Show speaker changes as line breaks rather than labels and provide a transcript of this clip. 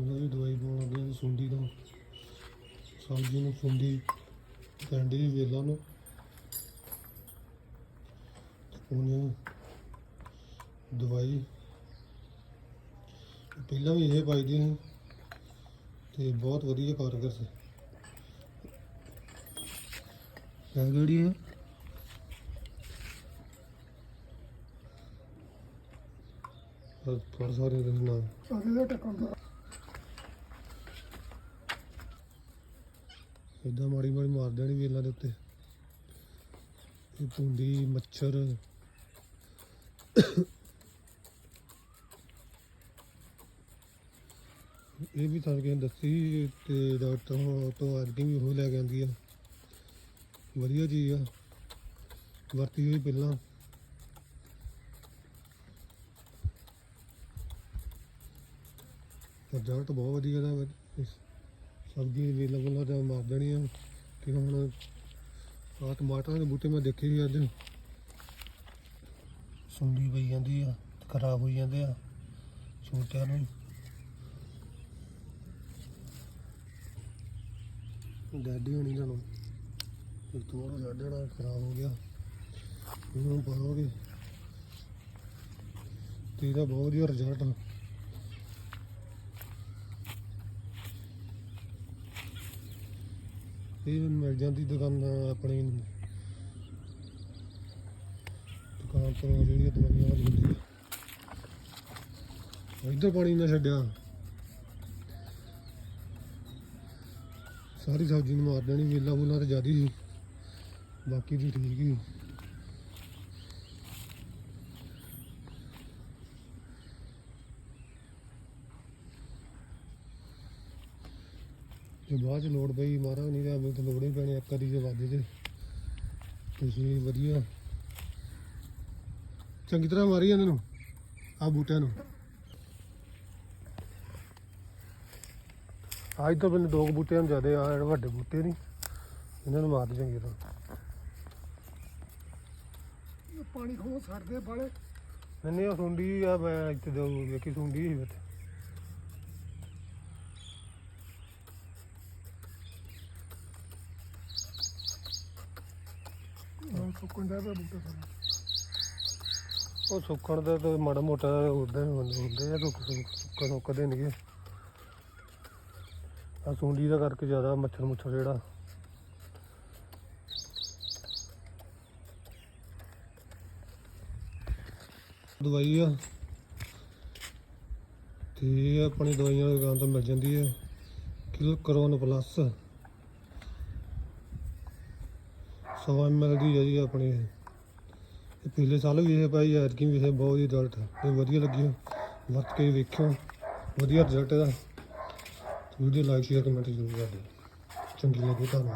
ਉਹਨਾਂ ਦੀ ਦਵਾਈ ਪਾਉਣ ਲੱਗੇ ਸੁੰਡੀ ਤੋਂ ਸਬਜ਼ੀ ਨੂੰ ਸੁੰਡੀ ਪੈਂਦੀ ਵੇਲਾਂ ਨੂੰ। ਉਹਨੇ ਦਵਾਈ ਪਹਿਲਾਂ ਵੀ ਇਹ ਪਾਈ ਦੀ ਤੇ ਬਹੁਤ ਵਧੀਆ ਕਾਰਗਰ ਸੀ। ਹੈ? ਪਰ ਪਰ ਸਾਰੇ ਦੇ ਨਾਲ।
ਸਾਰੇ ਦਾ ਟੱਕਰ
ਇਦਾਂ ਮਾੜੀ ਮਾੜੀ ਮਾਰ ਦੇਣੀ ਵੇਲਾਂ ਦੇ ਉੱਤੇ। ਇਹ ਪੁੰਡੀ ਮੱਛਰ। ਇਹ ਵੀ ਸਾਨੂੰ ਕਿਸੇ ਦੱਸੀ ਤੇ ਡਾਕਟਰ ਤੋਂ ਅੱਜ ਵੀ ਉਹ ਲੈ ਕੇ ਆਂਦੀ ਆ। ਵਧੀਆ ਚੀਜ਼ ਆ। ਵਰਤੀ ਹੋਈ ਪਹਿਲਾਂ। ਰਿਜ਼ਲਟ ਬਹੁਤ ਵਧੀਆ ਦਾ ਸਬਜ਼ੀ ਦੇ ਵੇਲਾਂ ਤਾਂ ਮਾਰ ਦੇਣੀ ਆ ਕਿ ਹੁਣ ਆਹ ਟਮਾਟਰਾਂ ਦੇ ਬੂਟੇ ਮੈਂ ਦੇਖੇ ਸੀ ਅੱਜ। ਸੁੰਡੀ ਪਈ ਜਾਂਦੀ ਆ ਖਰਾਬ ਹੋਈ ਜਾਂਦੇ ਆ। ਛੋਟਿਆਂ ਨੂੰ। ਡੈਡੀ ਹੋਣੀ ਤੁਹਾਨੂੰ ਇੱਕ ਤੋੜ ਛੱਡਣਾ ਖਰਾਬ ਹੋ ਗਿਆ। ਇਹਨੂੰ ਪਾਓਗੇ ਤੇ ਇਹਦਾ ਬਹੁਤ ਵਧੀਆ ਰਿਜ਼ਲਟ ਇਹ ਮਿਲ ਜਾਂਦੀ ਦੁਕਾਨ, ਆਪਣੀ ਦੁਕਾਨ ਤੋਂ ਜਿਹੜੀਆਂ ਦਵਾਈਆਂ ਵਾਲੀ ਹੁੰਦੀ ਆ ਇੱਧਰ ਪਾਣੀ ਨਾ ਛੱਡਿਆ। ਸਾਰੀ ਸਬਜ਼ੀ ਨੂੰ ਮਾਰ ਦੇਣੀ ਵੇਲਾ ਬੁਲਾ ਤੇ ਜ਼ਿਆਦੀ ਸੀ। ਬਾਕੀ ਦੀ ਠੀਕ ਹੀ। ਜੇ ਬਾਅਦ ਚ ਲੋੜ ਪਈ ਮਾਰਾ ਨਹੀਂ ਤਾਂ ਮੈਨੂੰ ਤਾਂ ਲੋੜ ਹੀ ਪੈਣੀ ਇੱਕ ਵਾਰੀ ਜੇ ਵਾਦੇ ਜੇ ਤੁਸੀਂ ਵਧੀਆ। ਚੰਗੀ ਤਰ੍ਹਾਂ ਮਾਰੀ ਇਹਨਾਂ ਨੂੰ ਆ ਬੂਟਿਆਂ ਨੂੰ। ਅੱਜ ਤਾਂ ਮੈਨੂੰ ਦੋ ਕੁ ਬੂਟੇ ਹਨ ਜ਼ਿਆਦੇ ਆ ਵੱਡੇ ਬੂਟੇ ਨਹੀਂ ਇਹਨਾਂ ਨੂੰ ਮਾਰ ਦੇ ਚੰਗੀ ਤਰ੍ਹਾਂ।
ਪਾਣੀ ਖੋ ਛੱਡਦੇ ਬਾਲੇ
ਨਹੀਂ ਉਹ ਸੁੰਡੀ ਆ ਮੈਂ ਇੱਥੇ ਦੋ ਵੇਖੀ ਸੁੰਡੀ ਸੀ ਵਿੱਚ
ਉਹ ਸੁੱਕਣ ਦਾ ਪਿਆ ਬੂਟਾ ਸਾਰਾ।
ਉਹ ਸੁੱਕਣ ਦਾ ਤਾਂ ਮਾੜਾ ਮੋਟਾ ਉਦਾਂ ਹੀ ਹੁੰਦੇ ਹੁੰਦੇ ਆ ਸੁੱਕ ਸੁੱਕ ਸੁੱਕਦੇ ਨਹੀਂਗੇ ਆ ਸੁੰਡੀ ਦਾ ਕਰਕੇ ਜ਼ਿਆਦਾ ਮੱਛਰ ਮੁੱਛਰ ਜਿਹੜਾ। ਦਵਾਈ ਆ। ਤੇ ਇਹ ਆਪਣੀ ਦਵਾਈਆਂ ਦੀ ਦੁਕਾਨ ਤੋਂ ਮਿਲ ਜਾਂਦੀ ਹੈ ਕਿਲ ਕਰੋਨ ਪਲੱਸ। 100 ml ਦੀ ਹੈ ਜੀ ਆਪਣੀ। ਇਹ ਪਿਛਲੇ ਸਾਲ ਵੀ ਇਹ ਪਾਈ ਐਤਕੀ ਵੀ ਇਹ ਬਹੁਤ ਹੀ ਰਿਜ਼ਲਟ ਤੇ ਵਧੀਆ ਲੱਗੀ ਵਰਤ ਕੇ ਵੇਖਿਓ। ਵਧੀਆ ਰਿਜ਼ਲਟ ਇਹਦਾ। ਵੀਡੀਓ ਲਾਈਕ ਸ਼ੇਅਰ ਕਮੈਂਟ ਜ਼ਰੂਰ ਕਰ ਦਿਓ। ਚੰਗੀ ਲੱਗੀ ਤੁਹਾਨੂੰ